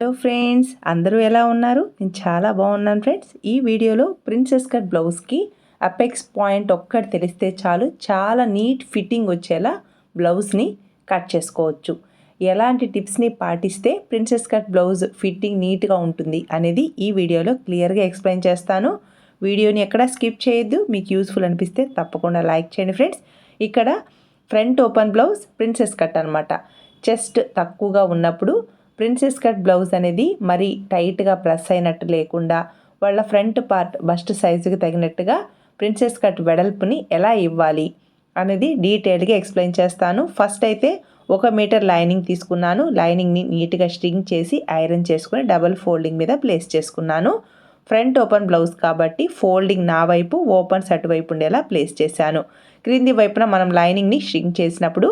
Hello friends అందరూ ఎలా ఉన్నారు? నేను చాలా బాగున్నాను ఫ్రెండ్స్. ఈ వీడియోలో ప్రిన్సెస్ కట్ బ్లౌజ్కి అపెక్స్ పాయింట్ ఒక్కటి తెలిస్తే చాలు చాలా నీట్ ఫిట్టింగ్ వచ్చేలా బ్లౌజ్ని కట్ చేసుకోవచ్చు. ఎలాంటి టిప్స్ని పాటిస్తే ప్రిన్సెస్ కట్ బ్లౌజ్ ఫిట్టింగ్ నీట్గా ఉంటుంది అనేది ఈ వీడియోలో క్లియర్గా ఎక్స్ప్లెయిన్ చేస్తాను. వీడియోని ఎక్కడ స్కిప్ చేయొద్దు. మీకు యూస్ఫుల్ అనిపిస్తే తప్పకుండా లైక్ చేయండి ఫ్రెండ్స్. ఇక్కడ front open blouse princess cut అనమాట చెస్ట్ తక్కువగా ఉన్నప్పుడు ప్రిన్సెస్ కట్ బ్లౌజ్ అనేది మరీ టైట్గా ప్రెస్ అయినట్టు లేకుండా వాళ్ళ ఫ్రంట్ పార్ట్ బస్ట్ సైజుకి తగినట్టుగా ప్రిన్సెస్ కట్ వెడల్పుని ఎలా ఇవ్వాలి అనేది డీటెయిల్గా ఎక్స్ప్లెయిన్ చేస్తాను. ఫస్ట్ అయితే ఒక మీటర్ లైనింగ్ తీసుకున్నాను. లైనింగ్ని నీట్గా స్ట్రింగ్ చేసి ఐరన్ చేసుకుని డబల్ ఫోల్డింగ్ మీద ప్లేస్ చేసుకున్నాను. ఫ్రంట్ ఓపెన్ బ్లౌజ్ కాబట్టి ఫోల్డింగ్ నా వైపు ఓపెన్స్ అటువైపు ఉండేలా ప్లేస్ చేశాను. క్రింది వైపున మనం లైనింగ్ని స్ట్రింగ్ చేసినప్పుడు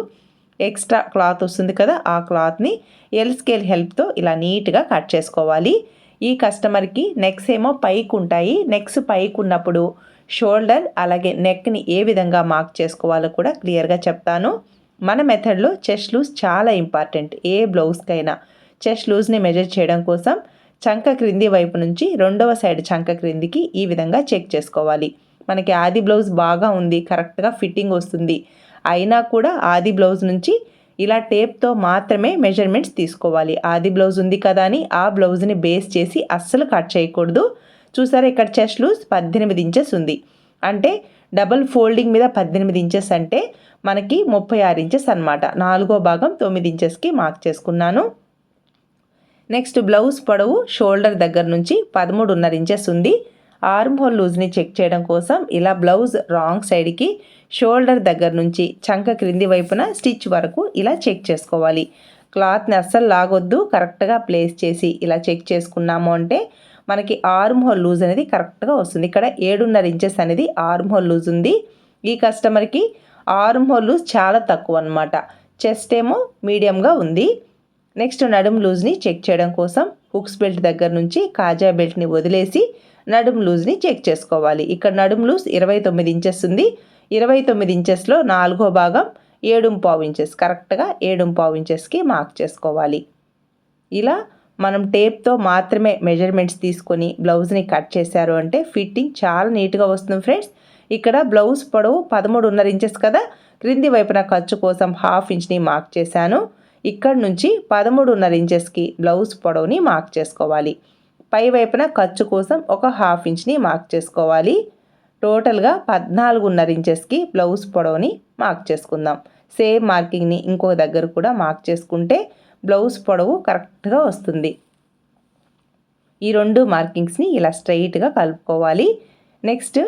ఎక్స్ట్రా క్లాత్ వస్తుంది కదా ఆ క్లాత్ని ఎల్ స్కేల్ హెల్ప్తో ఇలా నీట్గా కట్ చేసుకోవాలి. ఈ కస్టమర్కి నెక్స్ ఏమో పైకి ఉంటాయి. నెక్స్ పైకి ఉన్నప్పుడు షోల్డర్ అలాగే నెక్ని ఏ విధంగా మార్క్ చేసుకోవాలో కూడా క్లియర్గా చెప్తాను. మన మెథడ్లో చెస్ట్ లూజ్ చాలా ఇంపార్టెంట్. ఏ బ్లౌజ్కైనా చెస్ట్ లూజ్ని మెజర్ చేయడం కోసం చంక క్రింది వైపు నుంచి రెండవ సైడ్ చంక క్రిందికి ఈ విధంగా చెక్ చేసుకోవాలి. మనకి ఆది బ్లౌజ్ బాగా ఉంది కరెక్ట్గా ఫిట్టింగ్ వస్తుంది. అయినా కూడా ఆది బ్లౌజ్ నుంచి ఇలా టేప్తో మాత్రమే మెజర్మెంట్స్ తీసుకోవాలి. ఆది బ్లౌజ్ ఉంది కదా అని ఆ బ్లౌజ్ని బేస్ చేసి అస్సలు కట్ చేయకూడదు. చూసారా ఇక్కడ చెస్ట్ లూజ్ పద్దెనిమిది ఇంచెస్ ఉంది. అంటే డబల్ ఫోల్డింగ్ మీద పద్దెనిమిది ఇంచెస్ అంటే మనకి ముప్పై ఆరు ఇంచెస్ అనమాట నాలుగో భాగం తొమ్మిది ఇంచెస్కి మార్క్ చేసుకున్నాను. నెక్స్ట్ బ్లౌజ్ పొడవు షోల్డర్ దగ్గర నుంచి పదమూడున్నర ఇంచెస్ ఉంది. ఆర్మ్ హోల్ లూజ్ని చెక్ చేయడం కోసం ఇలా బ్లౌజ్ రాంగ్ సైడ్కి షోల్డర్ దగ్గర నుంచి చంక క్రింది వైపున స్టిచ్ వరకు ఇలా చెక్ చేసుకోవాలి. క్లాత్ని అస్సలు లాగొద్దు కరెక్ట్గా ప్లేస్ చేసి ఇలా చెక్ చేసుకున్నాము అంటే మనకి ఆర్మ్ హోల్ లూజ్ అనేది కరెక్ట్గా వస్తుంది. ఇక్కడ ఏడున్నర ఇంచెస్ అనేది ఆర్మ్ హోల్ లూజ్ ఉంది. ఈ కస్టమర్కి ఆర్మ్ హోల్ లూజ్ చాలా తక్కువ అనమాట చెస్ట్ ఏమో మీడియంగా ఉంది. నెక్స్ట్ నడుము లూజ్ని చెక్ చేయడం కోసం హుక్స్ బెల్ట్ దగ్గర నుంచి కాజా బెల్ట్ని వదిలేసి నడుం లూజ్ని చెక్ చేసుకోవాలి. ఇక్కడ నడుం లూజ్ ఇరవై తొమ్మిది ఇంచెస్ ఉంది. ఇరవై తొమ్మిది ఇంచెస్లో నాలుగో భాగం ఏడుం పావు ఇంచెస్. కరెక్ట్గా ఏడుం పావు ఇంచెస్కి మార్క్ చేసుకోవాలి. ఇలా మనం టేప్తో మాత్రమే మెజర్మెంట్స్ తీసుకొని బ్లౌజ్ని కట్ చేశారు అంటే ఫిట్టింగ్ చాలా నీట్గా వస్తుంది ఫ్రెండ్స్. ఇక్కడ బ్లౌజ్ పొడవు పదమూడున్నర ఇంచెస్ కదా. క్రింది వైపున ఖర్చు కోసం హాఫ్ ఇంచ్ని మార్క్ చేశాను. ఇక్కడ నుంచి పదమూడున్నర ఇంచెస్కి బ్లౌజ్ పొడవుని మార్క్ చేసుకోవాలి. పై వైపున ఖర్చు కోసం ఒక హాఫ్ ఇంచ్ని మార్క్ చేసుకోవాలి. టోటల్గా పద్నాలుగున్నర ఇంచెస్కి బ్లౌజ్ పొడవుని మార్క్ చేసుకుందాం. సేమ్ మార్కింగ్ని ఇంకో దగ్గర కూడా మార్క్ చేసుకుంటే బ్లౌజ్ పొడవు కరెక్ట్గా వస్తుంది. ఈ రెండు మార్కింగ్స్ని ఇలా స్ట్రైట్గా కలుపుకోవాలి. నెక్స్ట్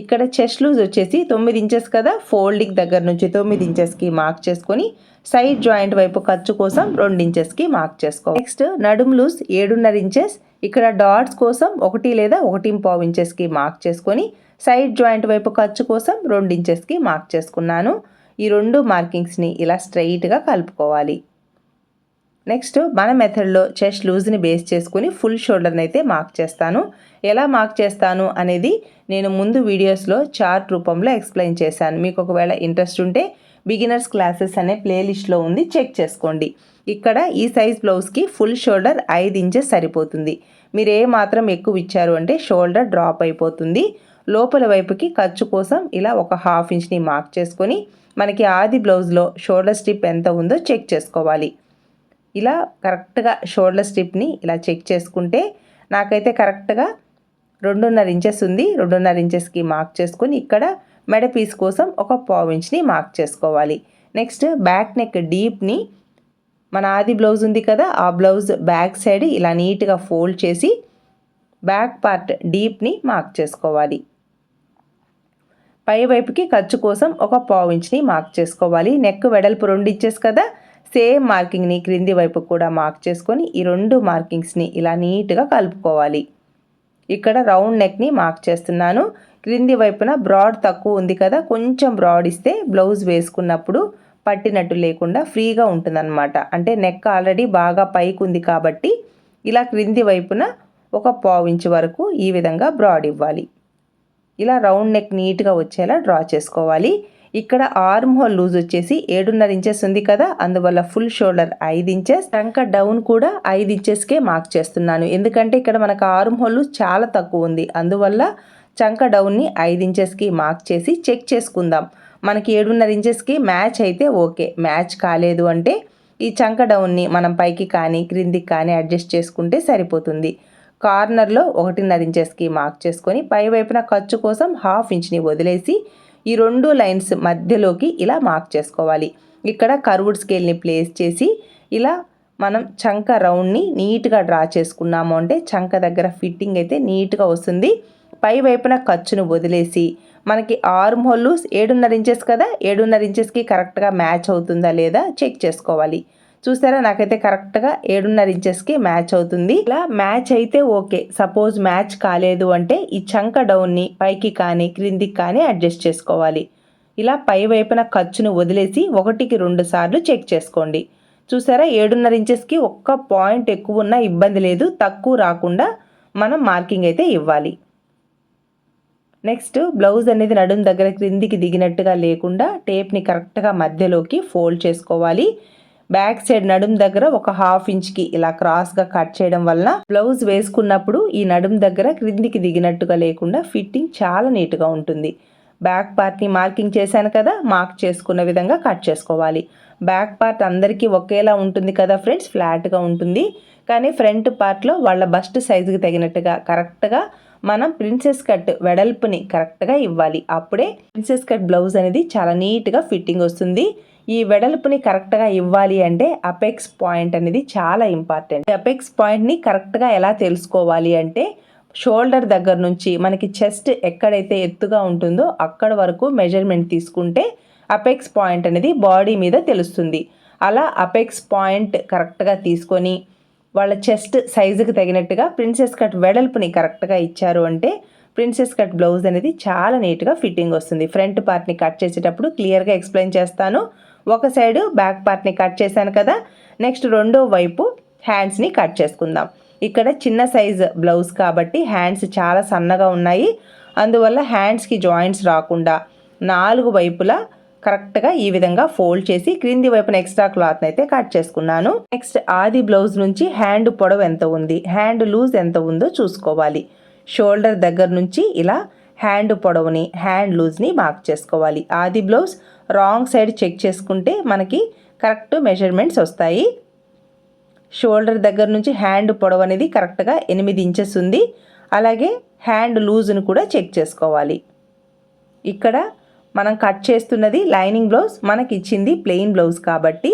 ఇక్కడ చెస్ట్ లూజ్ వచ్చేసి తొమ్మిది ఇంచెస్ కదా ఫోల్డింగ్ దగ్గర నుంచి తొమ్మిది ఇంచెస్కి మార్క్ చేసుకొని సైడ్ జాయింట్ వైపు ఖర్చు కోసం రెండు ఇంచెస్కి మార్క్ చేసుకోవాలి నెక్స్ట్ నడుము లూజ్ ఏడున్నర ఇంచెస్ ఇక్కడ డాట్స్ కోసం ఒకటి లేదా ఒకటి పావు ఇంచెస్కి మార్క్ చేసుకొని సైడ్ జాయింట్ వైపు ఖర్చు కోసం రెండు ఇంచెస్కి మార్క్ చేసుకున్నాను. ఈ రెండు మార్కింగ్స్ని ఇలా స్ట్రైట్గా కలుపుకోవాలి. నెక్స్ట్ మన మెథడ్లో చెస్ట్ లూజ్ని బేస్ చేసుకుని ఫుల్ షోల్డర్ని అయితే మార్క్ చేస్తాను. ఎలా మార్క్ చేస్తాను అనేది నేను ముందు వీడియోస్లో చార్ట్ రూపంలో ఎక్స్ప్లెయిన్ చేశాను. మీకు ఒకవేళ ఇంట్రెస్ట్ ఉంటే బిగినర్స్ క్లాసెస్ అనే ప్లేలిస్ట్లో ఉంది చెక్ చేసుకోండి. ఇక్కడ ఈ సైజ్ బ్లౌజ్కి ఫుల్ షోల్డర్ ఐదు ఇంచెస్ సరిపోతుంది. మీరు ఏ మాత్రం ఎక్కువ ఇచ్చారు అంటే షోల్డర్ డ్రాప్ అయిపోతుంది. లోపల వైపుకి ఖర్చు కోసం ఇలా ఒక హాఫ్ ఇంచ్ని మార్క్ చేసుకొని మనకి ఆది బ్లౌజ్లో షోల్డర్ స్ట్రిప్ ఎంత ఉందో చెక్ చేసుకోవాలి. ఇలా కరెక్ట్గా షోల్డర్ స్ట్రిప్ని ఇలా చెక్ చేసుకుంటే నాకైతే కరెక్ట్గా రెండున్నర ఇంచెస్ ఉంది. రెండున్నర ఇంచెస్కి మార్క్ చేసుకొని ఇక్కడ మెడ పీస్ కోసం ఒక పావు ఇంచ్ని మార్క్ చేసుకోవాలి. నెక్స్ట్ బ్యాక్ నెక్ డీప్ని మన ఆది బ్లౌజ్ ఉంది కదా ఆ బ్లౌజ్ బ్యాక్ సైడ్ ఇలా నీట్గా ఫోల్డ్ చేసి బ్యాక్ పార్ట్ డీప్ని మార్క్ చేసుకోవాలి. పై వైపుకి ఖర్చు కోసం ఒక పావు ఇంచ్ని మార్క్ చేసుకోవాలి. నెక్ వెడల్పు రెండు ఇచ్చేసి కదా సేమ్ మార్కింగ్ని క్రింది వైపు కూడా మార్క్ చేసుకొని ఈ రెండు మార్కింగ్స్ని ఇలా నీట్గా కలుపుకోవాలి. ఇక్కడ రౌండ్ నెక్ని మార్క్ చేస్తున్నాను. క్రింది వైపున బ్రాడ్ తక్కువ ఉంది కదా కొంచెం బ్రాడ్ ఇస్తే బ్లౌజ్ వేసుకున్నప్పుడు పట్టినట్టు లేకుండా ఫ్రీగా ఉంటుందన్నమాట. అంటే నెక్ ఆల్రెడీ బాగా పైకి ఉంది కాబట్టి ఇలా క్రింది వైపున ఒక పావు ఇంచు వరకు ఈ విధంగా బ్రాడ్ ఇవ్వాలి. ఇలా రౌండ్ నెక్ నీట్గా వచ్చేలా డ్రా చేసుకోవాలి. ఇక్కడ ఆర్మ్ హోల్ లూజ్ వచ్చేసి ఏడున్నర ఇంచెస్ ఉంది కదా అందువల్ల ఫుల్ షోల్డర్ ఐదు ఇంచెస్. టంక డౌన్ కూడా ఐదు ఇంచెస్కే మార్క్ చేస్తున్నాను. ఎందుకంటే ఇక్కడ మనకు ఆర్మ్ హోల్ చాలా తక్కువ ఉంది. అందువల్ల చంక డౌన్ని ఐదు ఇంచెస్కి మార్క్ చేసి చెక్ చేసుకుందాం. మనకి ఏడున్నర ఇంచెస్కి మ్యాచ్ అయితే ఓకే. మ్యాచ్ కాలేదు అంటే ఈ చంక డౌన్ని మనం పైకి కానీ క్రిందికి కానీ అడ్జస్ట్ చేసుకుంటే సరిపోతుంది. కార్నర్లో ఒకటిన్నర ఇంచెస్కి మార్క్ చేసుకొని పై వైపున ఖర్చు కోసం హాఫ్ ఇంచ్ని వదిలేసి ఈ రెండు లైన్స్ మధ్యలోకి ఇలా మార్క్ చేసుకోవాలి. ఇక్కడ కర్వుడ్ స్కేల్ని ప్లేస్ చేసి ఇలా మనం చంక రౌండ్ని నీట్గా డ్రా చేసుకున్నాము అంటే చంక దగ్గర ఫిట్టింగ్ అయితే నీట్గా వస్తుంది. పై వైపున ఖర్చును వదిలేసి మనకి ఆర్మ్ హోల్ ఏడున్నర ఇంచెస్ కదా ఏడున్నర ఇంచెస్కి కరెక్ట్గా మ్యాచ్ అవుతుందా లేదా చెక్ చేసుకోవాలి. చూసారా? నాకైతే కరెక్ట్గా ఏడున్నర ఇంచెస్కి మ్యాచ్ అవుతుంది. ఇలా మ్యాచ్ అయితే ఓకే. సపోజ్ మ్యాచ్ కాలేదు అంటే ఈ చంక డౌన్ని పైకి కానీ క్రిందికి కానీ అడ్జస్ట్ చేసుకోవాలి. ఇలా పై వైపున ఖర్చును వదిలేసి ఒకటికి రెండు సార్లు చెక్ చేసుకోండి. చూసారా? ఏడున్నర ఇంచెస్కి ఒక్క పాయింట్ ఎక్కువ ఉన్నా ఇబ్బంది లేదు. తక్కువ రాకుండా మనం మార్కింగ్ అయితే ఇవ్వాలి. నెక్స్ట్ బ్లౌజ్ అనేది నడుం దగ్గర క్రిందికి దిగినట్టుగా లేకుండా టేప్ని కరెక్ట్గా మధ్యలోకి ఫోల్డ్ చేసుకోవాలి. బ్యాక్ సైడ్ నడుం దగ్గర ఒక హాఫ్ ఇంచ్కి ఇలా క్రాస్గా కట్ చేయడం వలన బ్లౌజ్ వేసుకున్నప్పుడు ఈ నడుం దగ్గర క్రిందికి దిగినట్టుగా లేకుండా ఫిట్టింగ్ చాలా నీట్గా ఉంటుంది. బ్యాక్ పార్ట్ని మార్కింగ్ చేశాను కదా మార్క్ చేసుకున్న విధంగా కట్ చేసుకోవాలి. బ్యాక్ పార్ట్ అందరికీ ఒకేలా ఉంటుంది కదా ఫ్రెండ్స్ ఫ్లాట్గా ఉంటుంది. కానీ ఫ్రంట్ పార్ట్లో వాళ్ళ బస్ట్ సైజుకి తగినట్టుగా కరెక్ట్గా మనం ప్రిన్సెస్ కట్ వెడల్పుని కరెక్ట్గా ఇవ్వాలి. అప్పుడే ప్రిన్సెస్ కట్ బ్లౌజ్ అనేది చాలా నీట్గా ఫిట్టింగ్ వస్తుంది. ఈ వెడల్పుని కరెక్ట్గా ఇవ్వాలి అంటే అపెక్స్ పాయింట్ అనేది చాలా ఇంపార్టెంట్. అపెక్స్ పాయింట్ని కరెక్ట్గా ఎలా తెలుసుకోవాలి అంటే షోల్డర్ దగ్గర నుంచి మనకి చెస్ట్ ఎక్కడైతే ఎత్తుగా ఉంటుందో అక్కడ వరకు మెజర్మెంట్ తీసుకుంటే అపెక్స్ పాయింట్ అనేది బాడీ మీద తెలుస్తుంది. అలా అపెక్స్ పాయింట్ కరెక్ట్గా తీసుకొని వాళ్ళ చెస్ట్ సైజుకి తగినట్టుగా ప్రిన్సెస్ కట్ వెడల్పుని కరెక్ట్గా ఇచ్చారు అంటే ప్రిన్సెస్ కట్ బ్లౌజ్ అనేది చాలా నీట్గా ఫిట్టింగ్ వస్తుంది. ఫ్రంట్ పార్ట్ని కట్ చేసేటప్పుడు క్లియర్గా ఎక్స్ప్లెయిన్ చేస్తాను. ఒక సైడు బ్యాక్ పార్ట్ని కట్ చేశాను కదా. నెక్స్ట్ రెండో వైపు హ్యాండ్స్ని కట్ చేసుకుందాం. ఇక్కడ చిన్న సైజ్ బ్లౌజ్ కాబట్టి హ్యాండ్స్ చాలా సన్నగా ఉన్నాయి. అందువల్ల హ్యాండ్స్కి జాయింట్స్ రాకుండా నాలుగు వైపులా కరెక్ట్గా ఈ విధంగా ఫోల్డ్ చేసి క్రింది వైపున ఎక్స్ట్రా క్లాత్ అయితే కట్ చేసుకున్నాను. నెక్స్ట్ ఆది బ్లౌజ్ నుంచి హ్యాండ్ పొడవు ఎంత ఉంది? హ్యాండ్ లూజ్ ఎంత ఉందో చూసుకోవాలి. షోల్డర్ దగ్గర నుంచి ఇలా హ్యాండ్ పొడవుని హ్యాండ్ లూజ్ని మార్క్ చేసుకోవాలి. ఆది బ్లౌజ్ రాంగ్ సైడ్ చెక్ చేసుకుంటే మనకి కరెక్ట్ మెజర్మెంట్స్ వస్తాయి. షోల్డర్ దగ్గర నుంచి హ్యాండ్ పొడవు అనేది కరెక్ట్గా ఎనిమిది ఇంచెస్ ఉంది. అలాగే హ్యాండ్ లూజ్ను కూడా చెక్ చేసుకోవాలి. ఇక్కడ మనం కట్ చేస్తున్నది లైనింగ్ బ్లౌజ్ మనకి ఇచ్చింది ప్లెయిన్ బ్లౌజ్ కాబట్టి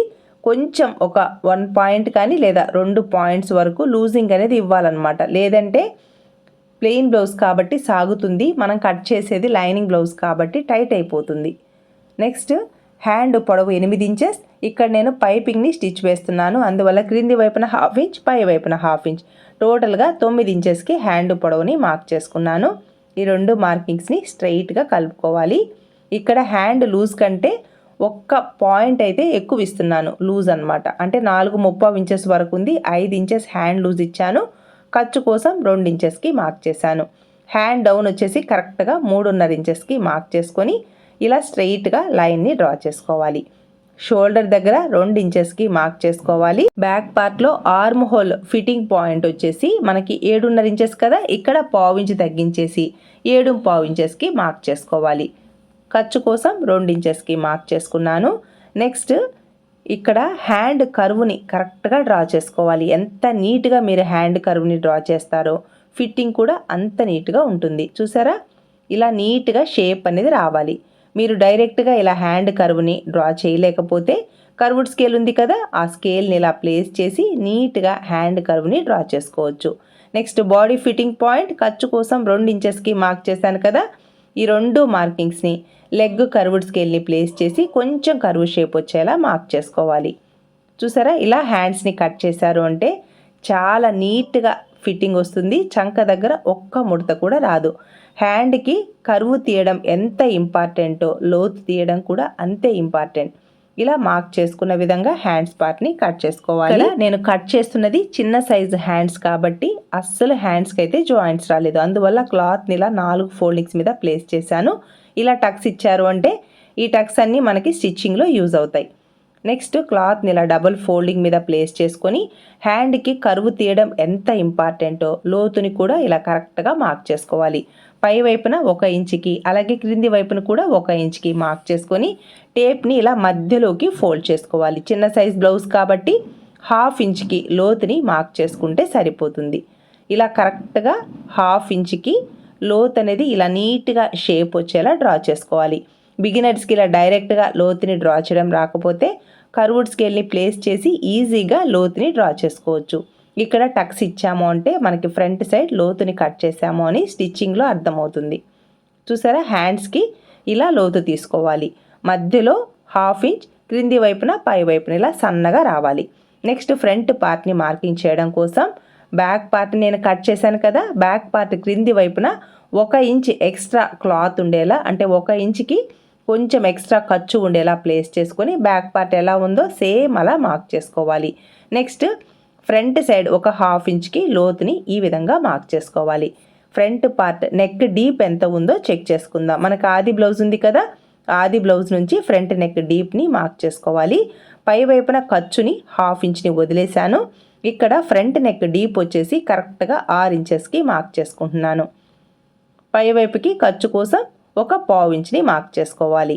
కొంచెం ఒక వన్ పాయింట్ కానీ లేదా రెండు పాయింట్స్ వరకు లూజింగ్ అనేది ఇవ్వాలన్నమాట. లేదంటే ప్లెయిన్ బ్లౌజ్ కాబట్టి సాగుతుంది మనం కట్ చేసేది లైనింగ్ బ్లౌజ్ కాబట్టి టైట్ అయిపోతుంది. నెక్స్ట్ హ్యాండ్ పొడవు ఎనిమిది ఇంచెస్. ఇక్కడ నేను పైపింగ్ని స్టిచ్ వేస్తున్నాను. అందువల్ల క్రింది వైపున హాఫ్ ఇంచ్ పై వైపున హాఫ్ ఇంచ్. టోటల్గా తొమ్మిది ఇంచెస్కి హ్యాండ్ పొడవుని మార్క్ చేసుకున్నాను. ఈ రెండు మార్కింగ్స్ని స్ట్రైట్గా కలుపుకోవాలి. ఇక్కడ హ్యాండ్ లూజ్ కంటే ఒక్క పాయింట్ అయితే ఎక్కువ ఇస్తున్నాను లూజ్ అనమాట అంటే నాలుగు ముప్పై ఇంచెస్ వరకు ఉంది ఐదు ఇంచెస్ హ్యాండ్ లూజ్ ఇచ్చాను ఖర్చు కోసం రెండు ఇంచెస్కి మార్క్ చేశాను. హ్యాండ్ డౌన్ వచ్చేసి కరెక్ట్గా మూడున్నర ఇంచెస్కి మార్క్ చేసుకొని ఇలా స్ట్రెయిట్గా లైన్ని డ్రా చేసుకోవాలి. షోల్డర్ దగ్గర రెండు ఇంచెస్కి మార్క్ చేసుకోవాలి. బ్యాక్ పార్ట్లో ఆర్మ్ హోల్ ఫిట్టింగ్ పాయింట్ వచ్చేసి మనకి ఏడున్నర ఇంచెస్ కదా ఇక్కడ పావు ఇంచు తగ్గించేసి ఏడు పావు ఇంచెస్కి మార్క్ చేసుకోవాలి. ఖర్చు కోసం రెండు ఇంచెస్కి మార్క్ చేసుకున్నాను. నెక్స్ట్ ఇక్కడ హ్యాండ్ కర్వ్ని కరెక్ట్గా డ్రా చేసుకోవాలి. ఎంత నీట్గా మీరు హ్యాండ్ కర్వ్ని డ్రా చేస్తారో ఫిట్టింగ్ కూడా అంత నీట్గా ఉంటుంది. చూసారా? ఇలా నీట్గా షేప్ అనేది రావాలి. మీరు డైరెక్ట్గా ఇలా హ్యాండ్ కర్వ్ని డ్రా చేయలేకపోతే కర్వుడ్ స్కేల్ ఉంది కదా ఆ స్కేల్ని ఇలా ప్లేస్ చేసి నీట్గా హ్యాండ్ కర్వ్ని డ్రా చేసుకోవచ్చు. నెక్స్ట్ బాడీ ఫిట్టింగ్ పాయింట్ ఖర్చు కోసం రెండు ఇంచెస్కి మార్క్ చేశాను కదా ఈ రెండు మార్కింగ్స్ని లెగ్ కర్వ్డ్ స్కేల్ని ప్లేస్ చేసి కొంచెం కర్వ్ షేప్ వచ్చేలా మార్క్ చేసుకోవాలి. చూసారా? ఇలా హ్యాండ్స్ని కట్ చేశారు అంటే చాలా నీట్గా ఫిట్టింగ్ వస్తుంది. చంక దగ్గర ఒక్క ముడత కూడా రాదు. హ్యాండ్కి కరువు తీయడం ఎంత ఇంపార్టెంటో లోతు తీయడం కూడా అంతే ఇంపార్టెంట్. ఇలా మార్క్ చేసుకున్న విధంగా హ్యాండ్స్ పార్ట్ని కట్ చేసుకోవాలి. నేను కట్ చేస్తున్నది చిన్న సైజు హ్యాండ్స్ కాబట్టి అస్సలు హ్యాండ్స్కి అయితే జాయింట్స్ రాలేదు. అందువల్ల క్లాత్ని ఇలా నాలుగు ఫోల్డింగ్స్ మీద ప్లేస్ చేశాను. ఇలా టక్స్ ఇచ్చారు అంటే ఈ టక్స్ అన్నీ మనకి స్టిచ్చింగ్లో యూజ్ అవుతాయి. నెక్స్ట్ క్లాత్ని ఇలా డబుల్ ఫోల్డింగ్ మీద ప్లేస్ చేసుకొని హ్యాండ్కి కరువు తీయడం ఎంత ఇంపార్టెంటో లోతుని కూడా ఇలా కరెక్ట్గా మార్క్ చేసుకోవాలి. పై వైపున ఒక ఇంచుకి అలాగే క్రింది వైపున కూడా ఒక ఇంచుకి మార్క్ చేసుకొని టేప్ని ఇలా మధ్యలోకి ఫోల్డ్ చేసుకోవాలి. చిన్న సైజ్ బ్లౌజ్ కాబట్టి హాఫ్ ఇంచ్కి లోతుని మార్క్ చేసుకుంటే సరిపోతుంది. ఇలా కరెక్ట్గా హాఫ్ ఇంచ్కి లోత్ అనేది ఇలా నీట్గా షేప్ వచ్చేలా డ్రా చేసుకోవాలి. బిగినర్స్కి ఇలా డైరెక్ట్గా లోతుని డ్రా చేయడం రాకపోతే కర్వుడ్ స్కేల్ని ప్లేస్ చేసి ఈజీగా లోతుని డ్రా చేసుకోవచ్చు. ఇక్కడ టక్స్ ఇచ్చాము అంటే మనకి ఫ్రంట్ సైడ్ లోతుని కట్ చేసాము అని స్టిచ్చింగ్లో అర్థమవుతుంది. చూసారా? హ్యాండ్స్కి ఇలా లోతు తీసుకోవాలి. మధ్యలో హాఫ్ ఇంచ్ క్రింది వైపున పై వైపున ఇలా సన్నగా రావాలి. నెక్స్ట్ ఫ్రంట్ పార్ట్ని మార్కింగ్ చేయడం కోసం బ్యాక్ పార్ట్ నేను కట్ చేశాను కదా? బ్యాక్ పార్ట్ క్రింది వైపున ఒక ఇంచ్ ఎక్స్ట్రా క్లాత్ ఉండేలా అంటే ఒక ఇంచ్కి కొంచెం ఎక్స్ట్రా ఖర్చు ఉండేలా ప్లేస్ చేసుకొని బ్యాక్ పార్ట్ ఎలా ఉందో సేమ్ అలా మార్క్ చేసుకోవాలి. నెక్స్ట్ ఫ్రంట్ సైడ్ ఒక హాఫ్ ఇంచ్కి లోతుని ఈ విధంగా మార్క్ చేసుకోవాలి. ఫ్రంట్ పార్ట్ నెక్ డీప్ ఎంత ఉందో చెక్ చేసుకుందాం. మనకు ఆది బ్లౌజ్ ఉంది కదా ఆది బ్లౌజ్ నుంచి ఫ్రంట్ నెక్ డీప్ని మార్క్ చేసుకోవాలి. పై వైపున ఖర్చుని హాఫ్ ఇంచ్ని వదిలేశాను. ఇక్కడ ఫ్రంట్ నెక్ డీప్ వచ్చేసి కరెక్ట్గా ఆరు ఇంచెస్కి మార్క్ చేసుకుంటున్నాను. పై వైపుకి ఖర్చు కోసం ఒక పావు ఇంచ్ని మార్క్ చేసుకోవాలి.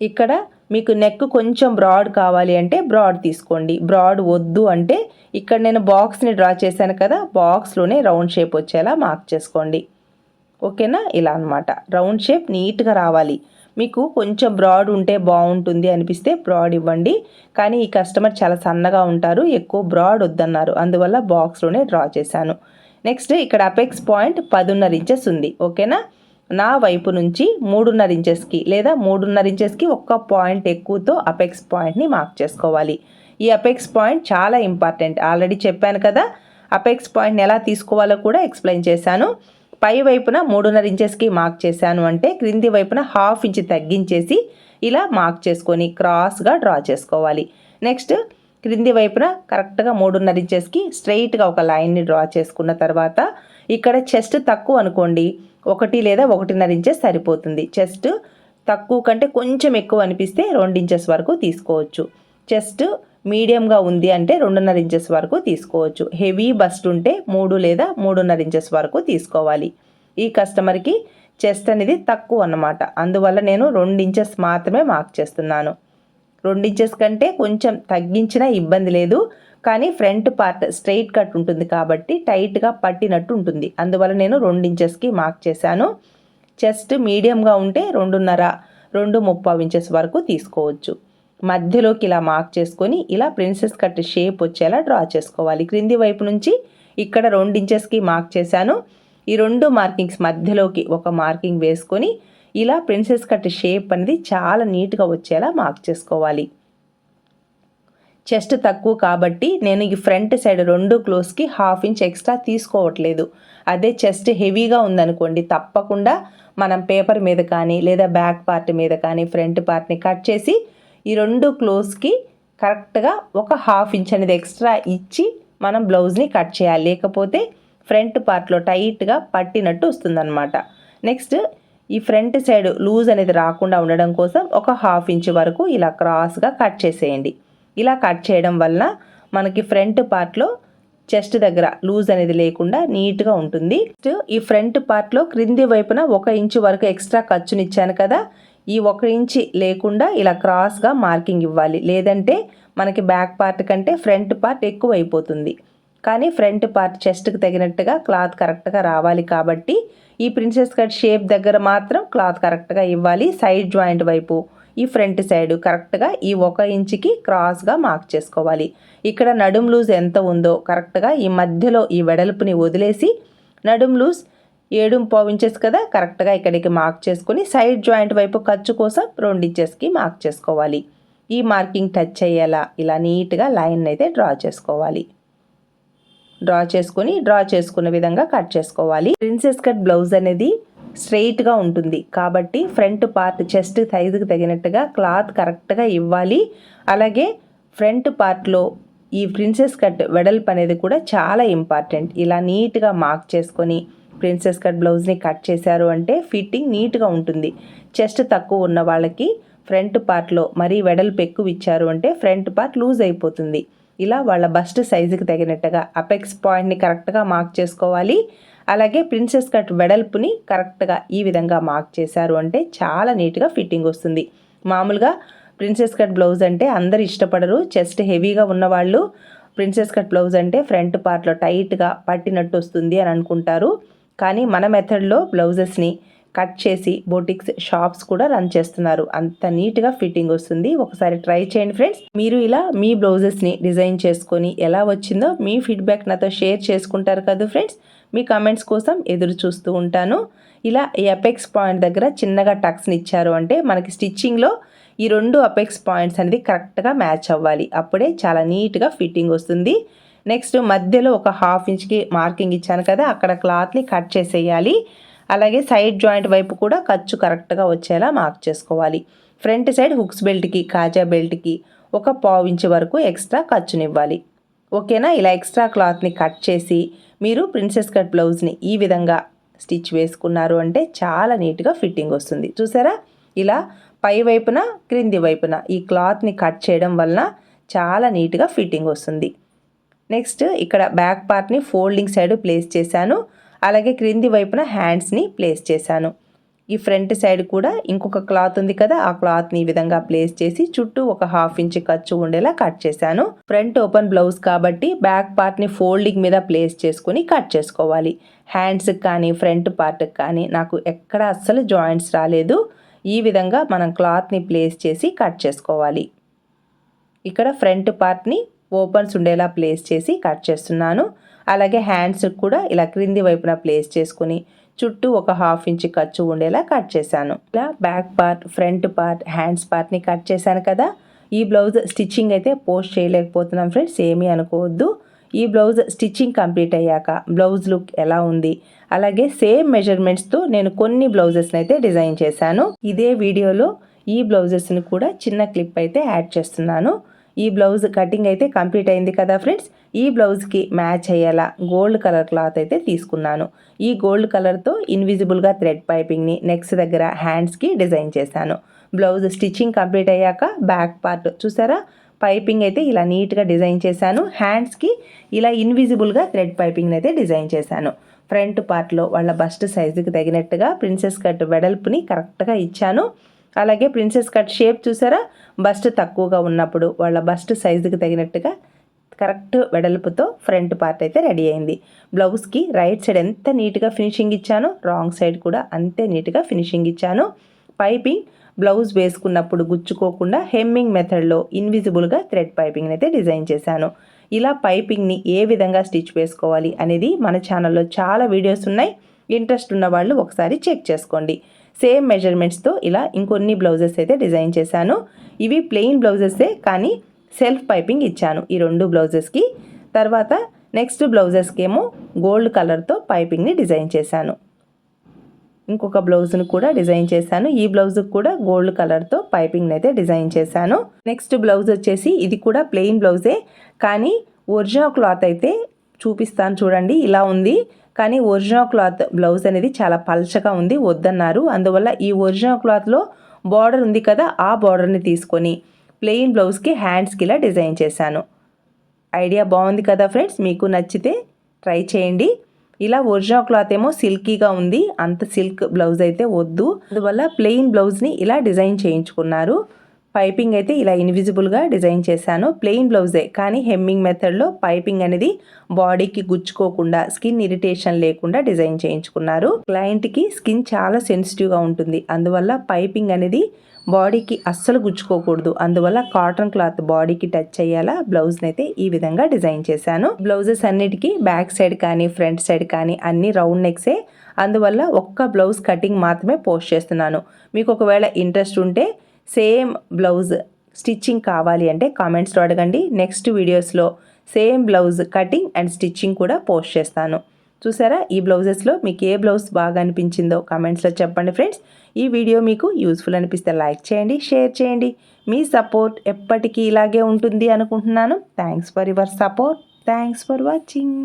ఇక్కడ మీకు నెక్ కొంచెం బ్రాడ్ కావాలి అంటే బ్రాడ్ తీసుకోండి. బ్రాడ్ వద్దు అంటే ఇక్కడ నేను బాక్స్ని డ్రా చేశాను కదా బాక్స్లోనే రౌండ్ షేప్ వచ్చేలా మార్క్ చేసుకోండి. ఓకేనా ఇలా అనమాట రౌండ్ షేప్ నీట్గా రావాలి. మీకు కొంచెం బ్రాడ్ ఉంటే బాగుంటుంది అనిపిస్తే బ్రాడ్ ఇవ్వండి. కానీ ఈ కస్టమర్ చాలా సన్నగా ఉంటారు ఎక్కువ బ్రాడ్ వద్దన్నారు. అందువల్ల బాక్స్లోనే డ్రా చేశాను. నెక్స్ట్ ఇక్కడ అపెక్స్ పాయింట్ పదున్నర ఇంచెస్ ఉంది. ఓకేనా నా వైపు నుంచి మూడున్నర ఇంచెస్కి లేదా మూడున్నర ఇంచెస్కి ఒక్క పాయింట్ ఎక్కువతో అపెక్స్ పాయింట్ని మార్క్ చేసుకోవాలి. ఈ అపెక్స్ పాయింట్ చాలా ఇంపార్టెంట్. ఆల్రెడీ చెప్పాను కదా అపెక్స్ పాయింట్ని ఎలా తీసుకోవాలో కూడా ఎక్స్ప్లెయిన్ చేశాను. పై వైపున మూడున్నర ఇంచెస్కి మార్క్ చేశాను అంటే క్రింది వైపున హాఫ్ ఇంచ్ తగ్గించేసి ఇలా మార్క్ చేసుకొని క్రాస్గా డ్రా చేసుకోవాలి. నెక్స్ట్ క్రింది వైపున కరెక్ట్గా మూడున్నర ఇంచెస్కి స్ట్రైట్గా ఒక లైన్ని డ్రా చేసుకున్న తర్వాత ఇక్కడ చెస్ట్ తక్కువ అనుకోండి ఒకటి లేదా ఒకటిన్నర ఇంచెస్ సరిపోతుంది. చెస్ట్ తక్కువ కంటే కొంచెం ఎక్కువ అనిపిస్తే రెండు ఇంచెస్ వరకు తీసుకోవచ్చు. చెస్ట్ మీడియంగా ఉంది అంటే రెండున్నర ఇంచెస్ వరకు తీసుకోవచ్చు. హెవీ బస్ట్ ఉంటే మూడు లేదా మూడున్నర ఇంచెస్ వరకు తీసుకోవాలి. ఈ కస్టమర్కి చెస్ట్ అనేది తక్కువ అన్నమాట. అందువల్ల నేను రెండు ఇంచెస్ మాత్రమే మార్క్ చేస్తున్నాను. రెండు ఇంచెస్ కంటే కొంచెం తగ్గించినా ఇబ్బంది లేదు. కానీ ఫ్రంట్ పార్ట్ స్ట్రైట్ కట్ ఉంటుంది కాబట్టి టైట్గా పట్టినట్టు ఉంటుంది. అందువల్ల నేను రెండు ఇంచెస్కి మార్క్ చేశాను. చెస్ట్ మీడియంగా ఉంటే రెండున్నర రెండు ముప్పై ఇంచెస్ వరకు తీసుకోవచ్చు. మధ్యలోకి ఇలా మార్క్ చేసుకొని ఇలా ప్రిన్సెస్ కట్ షేప్ వచ్చేలా డ్రా చేసుకోవాలి. క్రింది వైపు నుంచి ఇక్కడ రెండు ఇంచెస్కి మార్క్ చేశాను. ఈ రెండు మార్కింగ్స్ మధ్యలోకి ఒక మార్కింగ్ వేసుకొని ఇలా ప్రిన్సెస్ కట్ షేప్ అనేది చాలా నీట్గా వచ్చేలా మార్క్ చేసుకోవాలి. చెస్ట్ తక్కువ కాబట్టి నేను ఈ ఫ్రంట్ సైడ్ రెండు క్లోజ్కి హాఫ్ ఇంచ్ ఎక్స్ట్రా తీసుకోవట్లేదు. అదే చెస్ట్ హెవీగా ఉందనుకోండి తప్పకుండా మనం పేపర్ మీద కానీ లేదా బ్యాక్ పార్ట్ మీద కానీ ఫ్రంట్ పార్ట్ని కట్ చేసి ఈ రెండు క్లోజ్కి కరెక్ట్గా ఒక హాఫ్ ఇంచ్ అనేది ఎక్స్ట్రా ఇచ్చి మనం బ్లౌజ్ని కట్ చేయాలి. లేకపోతే ఫ్రంట్ పార్ట్లో టైట్గా పట్టినట్టు వస్తుందన్నమాట. నెక్స్ట్ ఈ ఫ్రంట్ సైడ్ లూజ్ అనేది రాకుండా ఉండడం కోసం ఒక హాఫ్ ఇంచ్ వరకు ఇలా క్రాస్గా కట్ చేసేయండి. ఇలా కట్ చేయడం వల్ల మనకి ఫ్రంట్ పార్ట్లో చెస్ట్ దగ్గర లూజ్ అనేది లేకుండా నీట్గా ఉంటుంది. ఈ ఫ్రంట్ పార్ట్లో క్రింది వైపున ఒక ఇంచు వరకు ఎక్స్ట్రా ఖర్చునిచ్చాను కదా ఈ ఒక ఇంచి లేకుండా ఇలా క్రాస్గా మార్కింగ్ ఇవ్వాలి. లేదంటే మనకి బ్యాక్ పార్ట్ కంటే ఫ్రంట్ పార్ట్ ఎక్కువ అయిపోతుంది కానీ ఫ్రంట్ పార్ట్ చెస్ట్కి తగినట్టుగా క్లాత్ కరెక్ట్గా రావాలి కాబట్టి ఈ ప్రిన్సెస్ కట్ షేప్ దగ్గర మాత్రం క్లాత్ కరెక్ట్గా ఇవ్వాలి. సైడ్ జాయింట్ వైపు ఈ ఫ్రంట్ సైడ్ కరెక్ట్గా ఈ ఒక ఇంచుకి క్రాస్గా మార్క్ చేసుకోవాలి. ఇక్కడ నడుం లూజ్ ఎంత ఉందో కరెక్ట్గా ఈ మధ్యలో ఈ వెడల్పుని వదిలేసి నడుం లూజ్ ఏడు పావు ఇంచెస్ కదా కరెక్ట్గా ఇక్కడికి మార్క్ చేసుకొని సైడ్ జాయింట్ వైపు ఖర్చు కోసం రెండు ఇంచెస్కి మార్క్ చేసుకోవాలి. ఈ మార్కింగ్ టచ్ అయ్యేలా ఇలా నీట్గా లైన్ అయితే డ్రా చేసుకోవాలి. డ్రా చేసుకొని డ్రా చేసుకున్న విధంగా కట్ చేసుకోవాలి. ప్రిన్సెస్ కట్ బ్లౌజ్ అనేది స్ట్రెయిట్గా ఉంటుంది. కాబట్టి ఫ్రంట్ పార్ట్ చెస్ట్ సైజుకి తగినట్టుగా క్లాత్ కరెక్ట్గా ఇవ్వాలి. అలాగే ఫ్రంట్ పార్ట్లో ఈ ప్రిన్సెస్ కట్ వెడల్పు అనేది కూడా చాలా ఇంపార్టెంట్. ఇలా నీట్గా మార్క్ చేసుకొని ప్రిన్సెస్ కట్ బ్లౌజ్ని కట్ చేశారు అంటే ఫిట్టింగ్ నీట్గా ఉంటుంది. చెస్ట్ తక్కువ ఉన్న వాళ్ళకి ఫ్రంట్ పార్ట్లో మరీ వెడల్పు ఎక్కువ ఇచ్చారు అంటే ఫ్రంట్ పార్ట్ లూజ్ అయిపోతుంది. ఇలా వాళ్ళ బస్ట్ సైజుకి తగినట్టుగా అపెక్స్ పాయింట్ని కరెక్ట్గా మార్క్ చేసుకోవాలి. అలాగే ప్రిన్సెస్ కట్ వెడల్పుని కరెక్ట్గా ఈ విధంగా మార్క్ చేశారు అంటే చాలా నీట్గా ఫిట్టింగ్ వస్తుంది. మామూలుగా ప్రిన్సెస్ కట్ బ్లౌజ్ అంటే అందరు ఇష్టపడరు. చెస్ట్ హెవీగా ఉన్నవాళ్ళు ప్రిన్సెస్ కట్ బ్లౌజ్ అంటే ఫ్రంట్ పార్ట్లో టైట్గా పట్టినట్టు వస్తుంది అని అనుకుంటారు. కానీ మన మెథడ్లో బ్లౌజెస్ని కట్ చేసి బోటిక్స్ షాప్స్ కూడా రన్ చేస్తున్నారు. అంత నీట్గా ఫిట్టింగ్ వస్తుంది. ఒకసారి ట్రై చేయండి ఫ్రెండ్స్. మీరు ఇలా మీ బ్లౌజెస్ని డిజైన్ చేసుకొని ఎలా వచ్చిందో మీ ఫీడ్బ్యాక్ నాతో షేర్ చేసుకుంటారు కదా ఫ్రెండ్స్. మీ కమెంట్స్ కోసం ఎదురు చూస్తూ ఉంటాను. ఇలా ఈ అపెక్స్ పాయింట్ దగ్గర చిన్నగా టక్స్ని ఇచ్చారు అంటే మనకి స్టిచ్చింగ్లో ఈ రెండు అపెక్స్ పాయింట్స్ అనేది కరెక్ట్గా మ్యాచ్ అవ్వాలి. అప్పుడే చాలా నీట్గా ఫిట్టింగ్ వస్తుంది. నెక్స్ట్ మధ్యలో ఒక హాఫ్ ఇంచ్కి మార్కింగ్ ఇచ్చాను కదా అక్కడ క్లాత్ని కట్ చేసేయాలి. అలాగే సైడ్ జాయింట్ వైపు కూడా ఖర్చు కరెక్ట్గా వచ్చేలా మార్క్ చేసుకోవాలి. ఫ్రంట్ సైడ్ హుక్స్ బెల్ట్కి కాజా బెల్ట్కి ఒక పావు ఇంచు వరకు ఎక్స్ట్రా ఖర్చునివ్వాలి ఓకేనా ఇలా ఎక్స్ట్రా క్లాత్ని కట్ చేసి మీరు ప్రిన్సెస్ కట్ బ్లౌజ్ని ఈ విధంగా స్టిచ్ వేసుకున్నారు అంటే చాలా నీట్గా ఫిట్టింగ్ వస్తుంది. చూసారా? ఇలా పై వైపున క్రింది వైపున ఈ క్లాత్ని కట్ చేయడం వలన చాలా నీట్గా ఫిట్టింగ్ వస్తుంది. నెక్స్ట్ ఇక్కడ బ్యాక్ పార్ట్ని ఫోల్డింగ్ సైడ్ ప్లేస్ చేశాను. అలాగే క్రింది వైపున హ్యాండ్స్ని ప్లేస్ చేశాను. ఈ ఫ్రంట్ సైడ్ కూడా ఇంకొక క్లాత్ ఉంది కదా ఆ క్లాత్ని ఈ విధంగా ప్లేస్ చేసి చుట్టూ ఒక హాఫ్ ఇంచ్ ఖర్చు ఉండేలా కట్ చేశాను. ఫ్రంట్ ఓపెన్ బ్లౌజ్ కాబట్టి బ్యాక్ పార్ట్ని ఫోల్డింగ్ మీద ప్లేస్ చేసుకుని కట్ చేసుకోవాలి. హ్యాండ్స్కి కానీ ఫ్రంట్ పార్ట్కి కానీ నాకు ఎక్కడ అస్సలు జాయింట్స్ రాలేదు. ఈ విధంగా మనం క్లాత్ని ప్లేస్ చేసి కట్ చేసుకోవాలి. ఇక్కడ ఫ్రంట్ పార్ట్ని ఓపెన్స్ ఉండేలా ప్లేస్ చేసి కట్ చేస్తున్నాను. అలాగే హ్యాండ్స్ కూడా ఇలా క్రింది వైపున ప్లేస్ చేసుకుని చుట్టూ ఒక హాఫ్ ఇంచ్ ఖర్చు ఉండేలా కట్ చేశాను. ఇలా back part front part hands పార్ట్ని కట్ చేశాను కదా. ఈ బ్లౌజ్ స్టిచ్చింగ్ అయితే పోస్ట్ చేయలేకపోతున్నాం ఫ్రెండ్స్ ఏమీ అనుకోవద్దు. ఈ బ్లౌజ్ స్టిచ్చింగ్ కంప్లీట్ అయ్యాక బ్లౌజ్ లుక్ ఎలా ఉంది? అలాగే సేమ్ మెజర్మెంట్స్తో నేను కొన్ని బ్లౌజెస్ని అయితే డిజైన్ చేశాను. ఇదే వీడియోలో ఈ బ్లౌజెస్ని కూడా చిన్న క్లిప్ అయితే యాడ్ చేస్తున్నాను. ఈ బ్లౌజ్ కటింగ్ అయితే కంప్లీట్ అయింది కదా ఫ్రెండ్స్ ఈ బ్లౌజ్కి మ్యాచ్ అయ్యేలా గోల్డ్ కలర్ క్లాత్ అయితే తీసుకున్నాను. ఈ గోల్డ్ కలర్తో ఇన్విజిబుల్గా థ్రెడ్ పైపింగ్ని నెక్స్ట్ దగ్గర హ్యాండ్స్కి డిజైన్ చేశాను. బ్లౌజ్ స్టిచ్చింగ్ కంప్లీట్ అయ్యాక బ్యాక్ పార్ట్ చూసారా? పైపింగ్ అయితే ఇలా నీట్గా డిజైన్ చేశాను. హ్యాండ్స్కి ఇలా ఇన్విజిబుల్గా థ్రెడ్ పైపింగ్ని అయితే డిజైన్ చేశాను. ఫ్రంట్ పార్ట్లో వాళ్ళ బస్ట్ సైజుకి తగినట్టుగా ప్రిన్సెస్ కట్ వెడల్పుని కరెక్ట్గా ఇచ్చాను. అలాగే ప్రిన్సెస్ కట్ షేప్ చూసారా? బస్ట్ తక్కువగా ఉన్నప్పుడు వాళ్ళ బస్ట్ సైజుకి తగినట్టుగా కరెక్ట్ వెడల్పుతో ఫ్రంట్ పార్ట్ అయితే రెడీ అయింది. బ్లౌజ్కి రైట్ సైడ్ ఎంత నీట్గా ఫినిషింగ్ ఇచ్చానో రాంగ్ సైడ్ కూడా అంతే నీట్గా ఫినిషింగ్ ఇచ్చాను. పైపింగ్ బ్లౌజ్ వేసుకున్నప్పుడు గుచ్చుకోకుండా హెమ్మింగ్ మెథడ్లో ఇన్విజిబుల్గా థ్రెడ్ పైపింగ్ అయితే డిజైన్ చేశాను. ఇలా పైపింగ్ని ఏ విధంగా స్టిచ్ వేసుకోవాలి అనేది మన ఛానల్లో చాలా వీడియోస్ ఉన్నాయి. ఇంట్రెస్ట్ ఉన్న వాళ్ళు ఒకసారి చెక్ చేసుకోండి. సేమ్ మెజర్మెంట్స్తో ఇలా ఇంకొన్ని బ్లౌజెస్ అయితే డిజైన్ చేశాను. ఇవి ప్లెయిన్ బ్లౌజెసే కానీ సెల్ఫ్ పైపింగ్ ఇచ్చాను ఈ రెండు బ్లౌజెస్కి. తర్వాత నెక్స్ట్ బ్లౌజెస్కి ఏమో గోల్డ్ కలర్తో పైపింగ్ని డిజైన్ చేశాను. ఇంకొక బ్లౌజ్ను కూడా డిజైన్ చేశాను. ఈ బ్లౌజ్కి కూడా గోల్డ్ కలర్తో పైపింగ్ అయితే డిజైన్ చేశాను. నెక్స్ట్ బ్లౌజ్ వచ్చేసి ఇది కూడా ప్లెయిన్ బ్లౌజే. కానీ ఒరిజినల్ క్లాత్ అయితే చూపిస్తాను చూడండి ఇలా ఉంది. కానీ ఒరిజినల్ క్లాత్ బ్లౌజ్ అనేది చాలా పల్చగా ఉంది వద్దన్నారు. అందువల్ల ఈ ఒరిజినల్ క్లాత్లో బార్డర్ ఉంది కదా ఆ బార్డర్ని తీసుకొని ప్లెయిన్ బ్లౌజ్కి హ్యాండ్స్కి ఇలా డిజైన్ చేశాను. ఐడియా బాగుంది కదా ఫ్రెండ్స్? మీకు నచ్చితే ట్రై చేయండి. ఇలా ఒరిజినల్ క్లాత్ ఏమో సిల్కీగా ఉంది. అంత సిల్క్ బ్లౌజ్ అయితే వద్దు. అందువల్ల ప్లెయిన్ బ్లౌజ్ని ఇలా డిజైన్ చేయించుకున్నారు. పైపింగ్ అయితే ఇలా ఇన్విజిబుల్గా డిజైన్ చేశాను. ప్లెయిన్ బ్లౌజే కానీ హెమ్మింగ్ మెథడ్లో పైపింగ్ అనేది బాడీకి గుచ్చుకోకుండా స్కిన్ ఇరిటేషన్ లేకుండా డిజైన్ చేయించుకున్నారు. క్లయింట్కి స్కిన్ చాలా సెన్సిటివ్గా ఉంటుంది. అందువల్ల పైపింగ్ అనేది బాడీకి అస్సలు గుచ్చుకోకూడదు. అందువల్ల కాటన్ క్లాత్ బాడీకి టచ్ అయ్యేలా బ్లౌజ్ని అయితే ఈ విధంగా డిజైన్ చేశాను. బ్లౌజెస్ అన్నిటికీ బ్యాక్ సైడ్ కానీ ఫ్రంట్ సైడ్ కానీ అన్ని రౌండ్ నెక్సే. అందువల్ల ఒక్క బ్లౌజ్ కటింగ్ మాత్రమే పోస్ట్ చేస్తున్నాను. మీకు ఒకవేళ ఇంట్రెస్ట్ ఉంటే సేమ్ బ్లౌజ్ స్టిచ్చింగ్ కావాలి అంటే కామెంట్స్లో అడగండి. నెక్స్ట్ వీడియోస్లో same blouse cutting and stitching కూడా పోస్ట్ చేస్తాను. చూసారా? ఈ బ్లౌజెస్లో మీకు ఏ బ్లౌజ్ బాగా అనిపించిందో కామెంట్స్లో చెప్పండి ఫ్రెండ్స్. ఈ వీడియో మీకు యూస్ఫుల్ అనిపిస్తే లైక్ చేయండి షేర్ చేయండి. మీ సపోర్ట్ ఎప్పటికీ ఇలాగే ఉంటుంది అనుకుంటున్నాను. Thanks for your support. Thanks for watching.